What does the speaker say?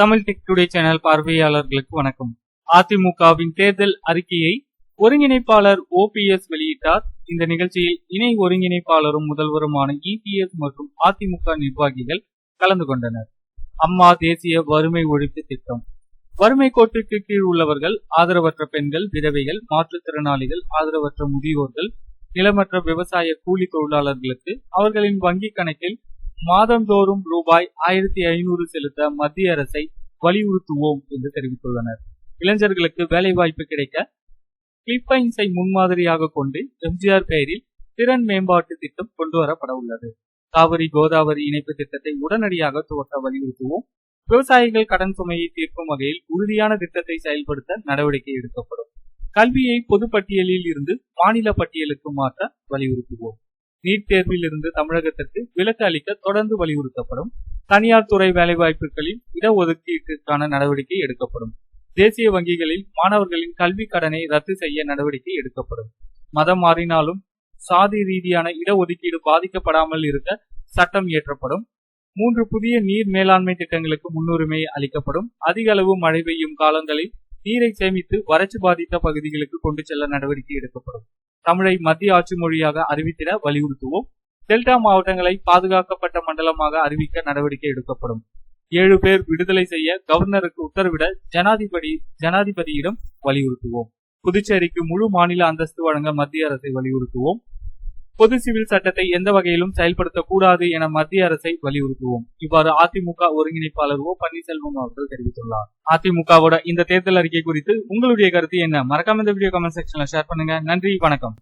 Tamil tech today channel பார்வையாளர்களுக்கு வணக்கம். அதிமுகவின் தேர்தல் அறிக்கையை ஒருங்கிணைப்பாளர் ஓ பி எஸ் வெளியிட்டார். இந்த நிகழ்ச்சியில் இணை ஒருங்கிணைப்பாளரும் முதல்வருமான இபிஎஸ் மற்றும் அதிமுக நிர்வாகிகள் கலந்து கொண்டனர். அம்மா தேசிய வறுமை ஒழிப்பு திட்டம். வறுமை கோட்டுக்கு கீழ் உள்ளவர்கள் ஆதரவற்ற பெண்கள் விதவைகள் மாற்றுத்திறனாளிகள் ஆதரவற்ற முதியோர்கள் நிலமற்ற விவசாய கூலி தொழிலாளர்களுக்கு அவர்களின் வங்கிக் கணக்கில் மாதந்தோறும் ரூபாய் ஆயிரத்தி ஐநூறு செலுத்த மத்திய அரசை வலியுறுத்துவோம் என்று தெரிவித்துள்ளனர். இளைஞர்களுக்கு வேலைவாய்ப்பு கிடைக்க பிலிப்பைன்ஸை முன்மாதிரியாக கொண்டு எம்ஜிஆர் பெயரில் திறன் மேம்பாட்டு திட்டம் கொண்டுவரப்பட உள்ளது. காவிரி கோதாவரி இணைப்பு திட்டத்தை உடனடியாக துவக்க வலியுறுத்துவோம். விவசாயிகள் கடன் சுமையை தீர்க்கும் வகையில் உறுதியான திட்டத்தை செயல்படுத்த நடவடிக்கை எடுக்கப்படும். கல்வியை பொது பட்டியலில் இருந்து மாநில பட்டியலுக்கு மாற்ற வலியுறுத்துவோம். நீட் தேர்வில் இருந்து தமிழகத்திற்கு விலக்கு அளிக்க தொடர்ந்து வலியுறுத்தப்படும். தனியார் துறை வேலைவாய்ப்புகளில் இடஒதுக்கீட்டிற்கான நடவடிக்கை எடுக்கப்படும். தேசிய வங்கிகளில் மாணவர்களின் கல்வி கடனை ரத்து செய்ய நடவடிக்கை எடுக்கப்படும். மதம் மாறினாலும் சாதி ரீதியான இடஒதுக்கீடு பாதிக்கப்படாமல் இருக்க சட்டம் இயற்றப்படும். மூன்று புதிய நீர் மேலாண்மை திட்டங்களுக்கு முன்னுரிமை அளிக்கப்படும். அதிக அளவு மழை பெய்யும் காலங்களில் நீரை சேமித்து வறட்சி பாதித்த பகுதிகளுக்கு கொண்டு செல்ல நடவடிக்கை எடுக்கப்படும். தமிழை மத்திய ஆட்சி மொழியாக அறிவித்திட வலியுறுத்துவோம். டெல்டா மாவட்டங்களை பாதுகாக்கப்பட்ட மண்டலமாக அறிவிக்க நடவடிக்கை எடுக்கப்படும். ஏழு பேர் விடுதலை செய்ய கவர்னருக்கு உத்தரவிட ஜனாதிபதி ஜனாதிபதியிடம் வலியுறுத்துவோம். புதுச்சேரிக்கு முழு மாநில அந்தஸ்து வழங்க மத்திய அரசை வலியுறுத்துவோம். பொது சிவில் சட்டத்தை எந்த வகையிலும் செயல்படுத்தக்கூடாது என மத்திய அரசை வலியுறுத்துவோம். இவ்வாறு அதிமுக ஒருங்கிணைப்பாளர் ஓ பன்னீர்செல்வம் அவர்கள் தெரிவித்துள்ளார். அதிமுகவோட இந்த தேர்தல் அறிக்கை குறித்து உங்களுடைய கருத்து என்ன? மறக்காம இந்த வீடியோ கமெண்ட் செக்ஷன்ல ஷேர் பண்ணுங்க. நன்றி வணக்கம்.